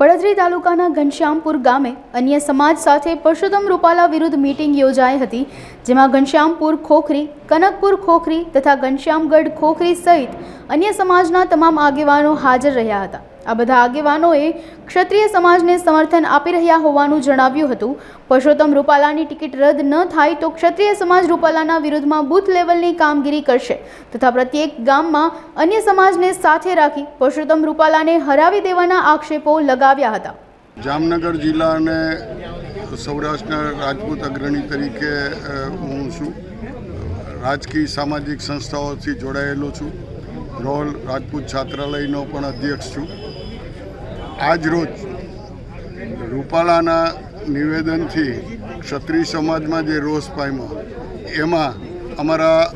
પડદરી તાલુકાના ઘનશ્યામપુર ગામે અન્ય સમાજ સાથે પરસોત્તમ રૂપાલા વિરુદ્ધ મીટિંગ યોજાઈ હતી, જેમાં ઘનશ્યામપુર ખોખરી, કનકપુર ખોખરી તથા ઘનશ્યામગઢ ખોખરી સહિત અન્ય સમાજના તમામ આગેવાનો હાજર રહ્યા હતા. આ બધા આગેવાનોએ ક્ષત્રિય સમાજને સમર્થન આપી રહ્યા હોવાનું જણાવ્યું હતું. પરસોત્તમ રૂપાલાની ટિકિટ રદ ન થાય તો ક્ષત્રિય સમાજ રૂપાલાના વિરુદ્ધમાં બૂથ લેવલની કામગીરી કરશે તથા પ્રત્યેક ગામમાં અન્ય સમાજને સાથે રાખી પરસોત્તમ રૂપાલાને હરાવી દેવાના આક્ષેપો લગાવ્યા હતા. જામનગર જિલ્લા અને સૌરાષ્ટ્રના રાજપૂત અગ્રણી તરીકે હું છું. રાજકીય સામાજિક સંસ્થાઓથી જોડાયેલો છું. રોલ રાજપૂત છાત્રાલયનો પણ અધ્યક્ષ છું. આજ રોજ રૂપાલાના નિવેદનથી ક્ષત્રિય સમાજમાં જે રોષ પામ્યો, એમાં અમારા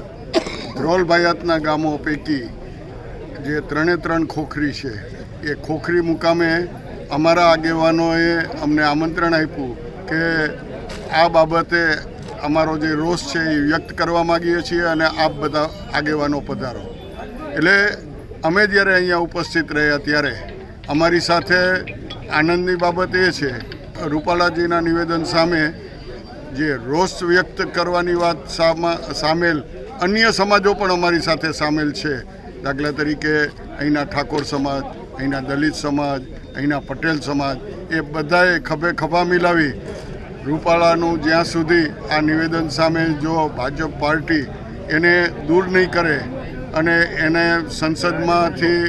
ધ્રોલભાયાતના ગામો પૈકી જે ત્રણે ત્રણ ખોખરી છે, એ ખોખરી મુકામે અમારા આગેવાનોએ અમને આમંત્રણ આપ્યું કે આ બાબતે અમારો જે રોષ છે એ વ્યક્ત કરવા માગીએ છીએ અને આપ બધા આગેવાનો પધારો. એટલે અમે જ્યારે અહીંયા ઉપસ્થિત રહ્યા ત્યારે અમારી સાથે આનંદની બાબત એ છે, રૂપાલાજીના નિવેદન સામે જે રોષ વ્યક્ત કરવાની વાત સામા, સામેલ અન્ય સમાજો પણ અમારી સાથે સામેલ છે. દાખલા તરીકે અહીંના ઠાકોર સમાજ, અહીંના દલિત સમાજ, અહીંના પટેલ સમાજ, એ બધાએ ખભે ખભા મિલાવી રૂપાલાનું જ્યાં સુધી આ નિવેદન સામે જો ભાજપ પાર્ટી એને દૂર નહીં કરે અને એને સંસદમાંથી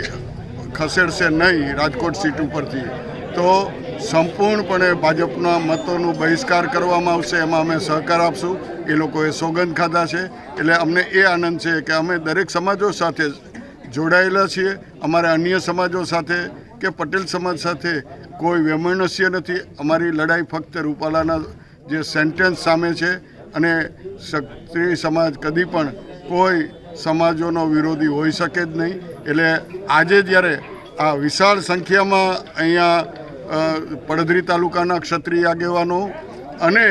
ખસેડશે નહીં રાજકોટ સીટ ઉપરથી, તો સંપૂર્ણપણે ભાજપના મતોનું બહિષ્કાર કરવામાં આવશે, એમાં અમે સહકાર આપશું. એ લોકોએ સોગંદ ખાધા છે. એટલે અમને એ આનંદ છે કે અમે દરેક સમાજો સાથે જોડાયેલા છીએ. અમારા અન્ય સમાજો સાથે કે પટેલ સમાજ સાથે કોઈ વૈમનસ્ય નથી. અમારી લડાઈ ફક્ત રૂપાલાના જે સેન્ટેન્સ સામે છે અને ક્ષત્રિય સમાજ કદી પણ કોઈ સમાજોનો વિરોધી હોઈ શકે જ નહીં. એટલે આજે જ્યારે આ વિશાળ સંખ્યામાં અહીંયા પડધરી તાલુકાના ક્ષત્રિય આગેવાનો અને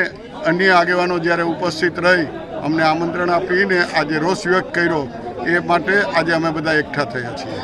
અન્ય આગેવાનો જ્યારે ઉપસ્થિત રહી, અમને આમંત્રણ આપીને આજે રોષ વ્યક્ત કર્યો, એ માટે આજે અમે બધા એકઠા થયા છીએ.